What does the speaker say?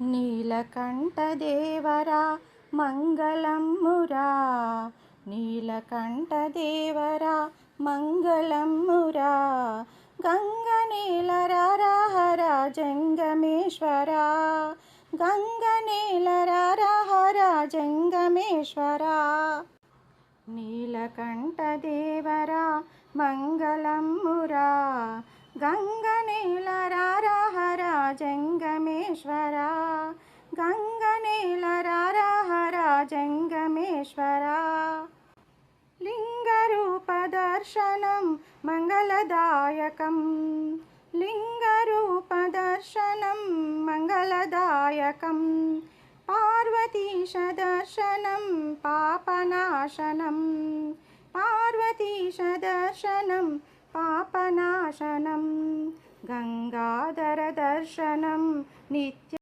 నీలకంఠదేవరా మంగళమ్మురా. నీలకంఠదేవరా మంగళమ్మురా. గంగనేలరాహర జంగమేశ్వరా. గంగనేలరాహర జంగమేశ్వరా. నీలకంఠదేవరా మంగళమ్మురా. గంగనేలరాహర జంగమేశ్వరా లింగరూపదర్శనం మంగళదాయకం. లింగరూపదర్శనం మంగళదాయకం. పార్వతీశ దర్శనం పాపనాశనం. పార్వతీశ దర్శనం పాపనాశనం. గంగాధర దర్శనం నిత్య